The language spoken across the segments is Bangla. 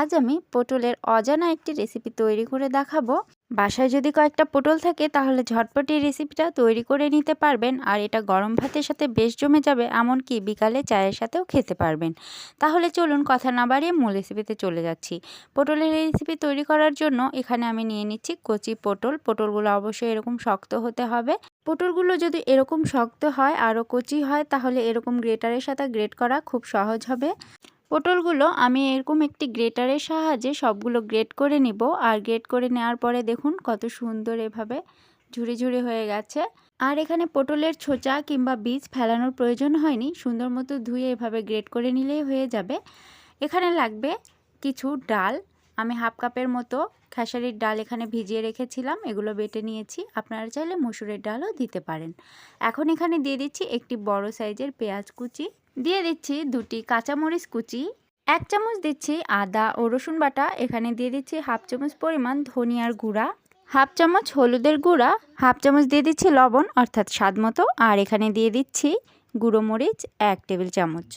আজ আমি পটলের অজানা একটি রেসিপি তৈরি করে দেখাবো। বাসায় যদি কয়েকটা পটল থাকে, তাহলে ঝটপট রেসিপিটা তৈরি করে নিতে পারবেন। আর এটা গরম ভাতের সাথে বেশ জমে যাবে, এমনকি বিকালে চায়ের সাথেও খেতে পারবেন। তাহলে চলুন কথা না বাড়িয়ে মূল রেসিপিতে চলে যাচ্ছি। পটলের রেসিপি তৈরি করার জন্য এখানে আমি নিয়ে নিচ্ছি কচি পটল। পটলগুলো অবশ্যই এরকম শক্ত হতে হবে। পটলগুলো যদি এরকম শক্ত হয়, আরও কচি হয়, তাহলে এরকম গ্রেটারের সাথে গ্রেট করা খুব সহজ হবে। পটলগুলো আমি এরকম একটি গ্রেটারের সাহায্যে সবগুলো গ্রেট করে নিব। আর গ্রেট করে নেওয়ার পরে দেখুন কত সুন্দর এভাবে ঝুড়ি ঝুড়ি হয়ে গেছে। আর এখানে পটলের ছোচা কিংবা বীজ ফেলানোর প্রয়োজন হয়নি। সুন্দর মতো ধুয়ে এভাবে গ্রেট করে নিলেই হয়ে যাবে। এখানে লাগবে কিছু ডাল। আমি হাফ কাপের মতো খেসারির ডাল এখানে ভিজিয়ে রেখেছিলাম। এগুলো বেটে নিয়েছি। আপনারা চাইলে মসুরের ডালও দিতে পারেন। এখন এখানে দিয়ে দিচ্ছি একটি বড় সাইজের পেঁয়াজ কুচি। দিয়ে দিচ্ছি দুটি কাঁচামরিচ কুচি, এক চামচ দিচ্ছি আদা ও রসুন বাটা, এখানে দিয়ে দিচ্ছি হাফ চামচ পরিমাণ ধনিয়ার গুঁড়া, হাফ চামচ হলুদের গুঁড়া, হাফ চামচ দিয়ে দিচ্ছি লবণ, অর্থাৎ স্বাদ মতো, আর এখানে দিয়ে দিচ্ছি গুঁড়ো মরিচ, এক টেবিল চামচ।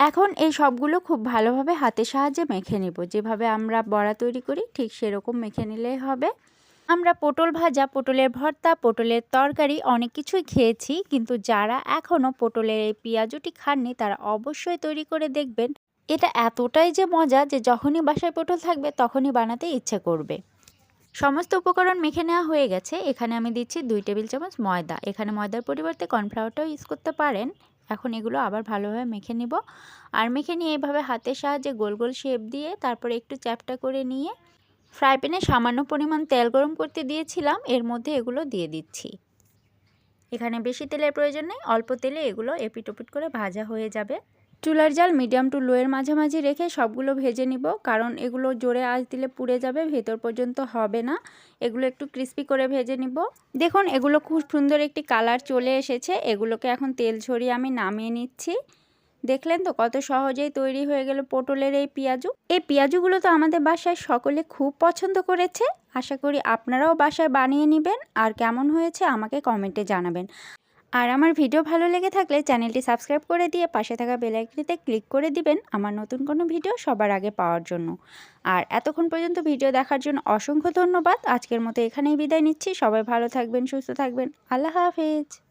এখন এই সবগুলো খুব ভালোভাবে হাতের সাহায্যে মেখে নেব, যেভাবে আমরা বড়া তৈরি করি ঠিক সেরকম মেখে নিলেই হবে। আমরা পটল ভাজা, পটলের ভর্তা, পটলের তরকারি অনেক কিছুই খেয়েছি, কিন্তু যারা এখনও পটলের এই পেঁয়াজুটি খাননি, তারা অবশ্যই তৈরি করে দেখবেন। এটা এতটাই যে মজা যে যখনই বাসায় পটল থাকবে, তখনই বানাতে ইচ্ছে করবে। সমস্ত উপকরণ মেখে নেওয়া হয়ে গেছে। এখানে আমি দিচ্ছি দুই টেবিল চামচ ময়দা। এখানে ময়দার পরিবর্তে কর্নফ্লাওয়ারটাও ইউজ করতে পারেন। এখন এগুলো আবার ভালোভাবে মেখে নিব। আর মেখে নিয়ে এভাবে হাতের সাহায্যে গোল গোল শেপ দিয়ে, তারপরে একটু চ্যাপটা করে নিয়ে ফ্রাই প্যানে সামান্য পরিমাণ তেল গরম করতে দিয়েছিলাম, এর মধ্যে এগুলো দিয়ে দিচ্ছি। এখানে বেশি তেলের প্রয়োজন নেই, অল্প তেলে এগুলো এপিটোপিট করে ভাজা হয়ে যাবে। চুলার জাল মিডিয়াম টু লোয়ের মাঝামাঝি রেখে সবগুলো ভেজে নিব, কারণ এগুলো জোরে আঁচ দিলে পুড়ে যাবে, ভেতর পর্যন্ত হবে না। এগুলো একটু ক্রিস্পি করে ভেজে নিব। দেখুন, এগুলো খুব সুন্দর একটি কালার চলে এসেছে। এগুলোকে এখন তেল ছড়িয়ে আমি নামিয়ে নিচ্ছি। দেখলেন তো কত সহজেই তৈরি হয়ে গেল পটলের এই পেঁয়াজু? এই পেঁয়াজুগুলো তো আমাদের বাসায় সকলে খুব পছন্দ করেছে। আশা করি আপনারাও বাসায় বানিয়ে নেবেন। আর কেমন হয়েছে আমাকে কমেন্টে জানাবেন। আর আমার ভিডিও ভালো লেগে থাকলে চ্যানেলটি সাবস্ক্রাইব করে দিয়ে পাশে থাকা বেলাইকনিতে ক্লিক করে দিবেন আমার নতুন কোনো ভিডিও সবার আগে পাওয়ার জন্য। আর এতক্ষণ পর্যন্ত ভিডিও দেখার জন্য অসংখ্য ধন্যবাদ। আজকের মতো এখানেই বিদায় নিচ্ছি। সবাই ভালো থাকবেন, সুস্থ থাকবেন। আল্লাহ হাফেজ।